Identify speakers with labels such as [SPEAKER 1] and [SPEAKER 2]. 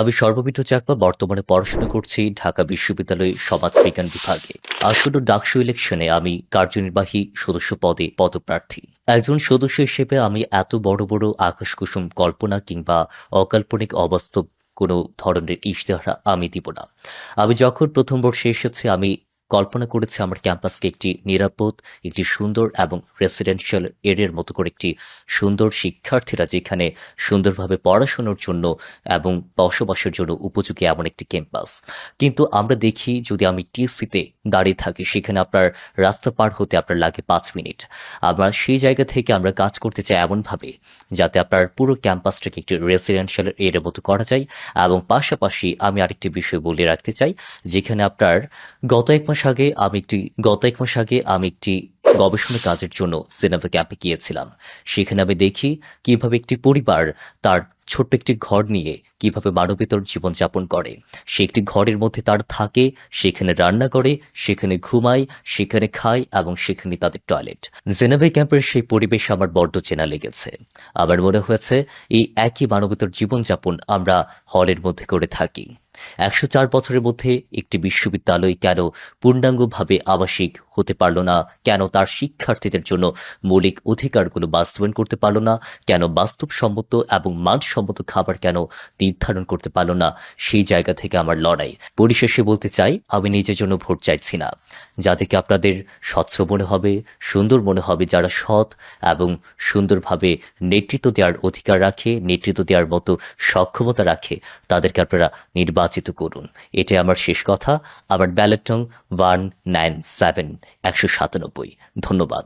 [SPEAKER 1] আমি সর্বমিত্র চাকমা বর্তমানে পড়াশোনা করছি ঢাকা বিশ্ববিদ্যালয় সমাজবিজ্ঞান বিভাগে। আসন্ন ডাকসু ইলেকশনে আমি কার্যনির্বাহী সদস্য পদে পদপ্রার্থী। একজন সদস্য হিসেবে আমি এত বড় বড় আকাশকুসুম কল্পনা কিংবা অকাল্পনিক অবাস্তব কোনো ধরনের ইশতেহারা আমি দিব না। আমি যখন প্রথম বর্ষে এসেছি, আমি কল্পনা করেছে আমার ক্যাম্পাসকে একটি নিরাপদ, একটি সুন্দর এবং রেসিডেন্সিয়াল এরিয়ার মতো করে একটি সুন্দর শিক্ষার্থীরা যেখানে সুন্দরভাবে পড়াশোনার জন্য এবং বসবাসের জন্য উপযোগী এমন একটি ক্যাম্পাস। কিন্তু আমরা দেখি যদি আমি টিএসসিতে দাঁড়িয়ে থাকি, সেখানে আপনার রাস্তা পার হতে আপনার লাগে পাঁচ মিনিট। আবার সেই জায়গা থেকে আমরা কাজ করতে চাই এমনভাবে যাতে আপনার পুরো ক্যাম্পাসটাকে একটি রেসিডেন্সিয়াল এরিয়ার মতো করা যায় এবং পাশাপাশি আমি আরেকটি বিষয় বলে রাখতে চাই, যেখানে আপনার গত এক মাস আগে আমি একটি, গত এক মাস আগে আমি একটি গবেষণা কাজের জন্য সিনেমা ক্যাম্পে গিয়েছিলাম। সেখানে আমি দেখি কীভাবে একটি পরিবার তার ছোট্ট একটি ঘর নিয়ে কীভাবে মানবেতর জীবনযাপন করে। সে একটি ঘরের মধ্যে তার থাকে, সেখানে রান্না করে, সেখানে ঘুমায়, সেখানে খায় এবং সেখানে তাদের টয়লেট জেনেভে ক্যাম্পের সেই পরিবেশ আমার বড্ড চেনা লেগেছে। আমার মনে হয়েছে, এই একই মানবেতর জীবনযাপন আমরা হলের মধ্যে করে থাকি। একশো চার বছরের মধ্যে একটি বিশ্ববিদ্যালয় কেন পূর্ণাঙ্গভাবে আবাসিক হতে পারল না? কেন তার শিক্ষার্থীদের জন্য মৌলিক অধিকারগুলো বাস্তবায়ন করতে পারল না? কেন বাস্তবসম্মত এবং মানসম্মত খাবার কেন নির্ধারণ করতে পারল না? সেই জায়গা থেকে আমার লড়াই। পরিশেষে বলতে চাই, আমি নিজের জন্য ভোট চাইছি না। যাদেরকে আপনাদের স্বচ্ছ মনে হবে, সুন্দর মনে হবে, যারা সৎ এবং সুন্দরভাবে নেতৃত্ব দেওয়ার অধিকার রাখে, নেতৃত্ব দেওয়ার মতো সক্ষমতা রাখে, তাদেরকে আপনারা নির্বাচিত করুন। এটাই আমার শেষ কথা। আবার ব্যালেট নং ওয়ান নাইন সেভেন একশো সাতানব্বই। ধন্যবাদ।